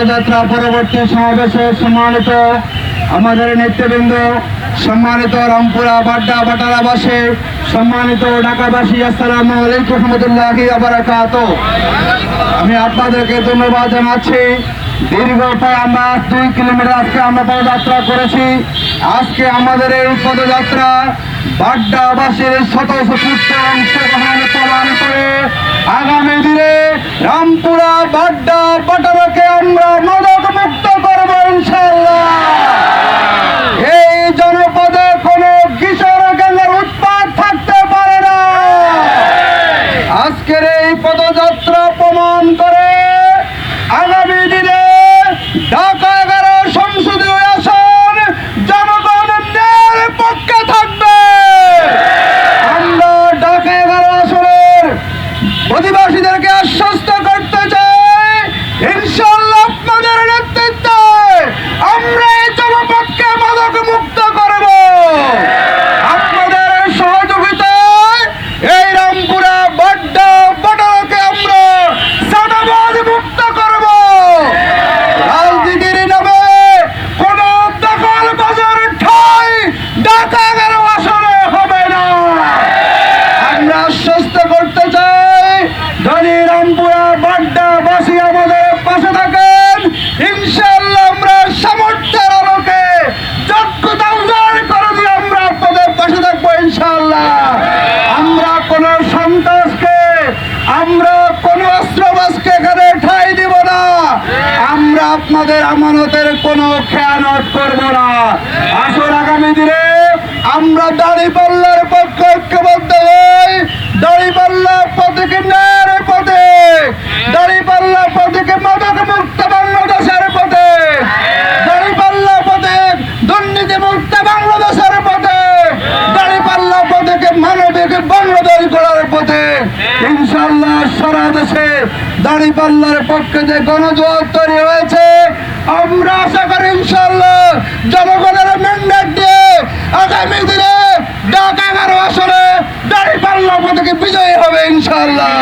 পদযাত্রা পরবর্তী সমাবেশে সম্মানিত আমাদের নেতৃবৃন্দ, সম্মানিত রামপুরা বাড্ডা, বাটারাবাসী, সম্মানিত ঢাকাবাসী, আসসালামু আলাইকুম রহমতুল্লাহি আবরাকাত আমি আপনাদেরকে ধন্যবাদ জানাচ্ছি। দীর্ঘ প্রায় আমরা দুই কিলোমিটার আজকে আমরা পদযাত্রা করেছি। আজকে আমাদের এই পদযাত্রা বাড্ডাবাসীর শত শত অংশগ্রহণ প্রমাণ করে আগামী দিনে রামপুরা বাড্ডা বাটারাকে আমরা মাদক মুক্ত করব ইনশাল্লাহ এই জনপদে কোনো কিশোর গ্যাংয়ের উৎপাদ থাকতে পারে না আজকের এই পদযাত্রা প্রমাণ করে আগামী দিনে ঢাকা এগারো সংসদীয় আসন জনগণ ন্যায়ের পক্ষে থাকবে আমরা ঢাকা এগারো আসনের অধিবাসীদেরকে আশ্বস্ত করতে চাই ইনশাল্লাহ আপনাদের নেতৃত্বে আমরা এই জনপদকে মাদক মুক্ত করব আপনাদের সহযোগিতায় এই রামপুরা বাড্ডা বড়কে আমরা সাদাবাদ মুক্ত করব রাজনীতির নামে কোন দখল বাজার ঠাই ঢাকা এগারো আসনে হবে না আমরা আশ্বস্ত করতে চাই ধনী রামপুরা বাড্ডা বাসী আমাদের পাশে থাকেন ইনশাল্লাহ আমরা সামর্থ্যের আলোকে যোগ্যতা উজাড় করে দিয়ে আমরা আপনাদের পাশে থাকব ইনশাল্লাহ আমরা কোন সন্ত্রাসকে আমরা কোন অস্ত্রবাসকে এখানে ঠাই দিব না আমরা আপনাদের আমানতের কোনো খেয়ানত করব না। আসুন আগামী দিনে আমরা দাড়ি পাল্লার পক্ষে ঐক্যবদ্ধ হই। দাড়ি পাল্লা পথে ন্যায়ের পথে। দাড়ি পাল্লা পথে মাদক মুক্ত বাংলাদেশের পথে। দাড়ি পাল্লা পথে দুর্নীতি মুক্ত বাংলাদেশের পথে। দাড়ি পাল্লা পথে মানবিক বাংলাদেশ গড়ার পথে। ইনশাল্লাহ সারা দাঁড়িপাল্লার দাড়ি পাল্লার পক্ষে যে গণজোয়ার তৈরি হয়েছে, আমরা আশা করি ইনশাল্লাহ জনগণের ম্যান্ডেট দিয়ে আগামী দিনে ঢাকা এগারো আসলে দাড়ি পাল্লা পথে বিজয়ী হবে ইনশাল্লাহ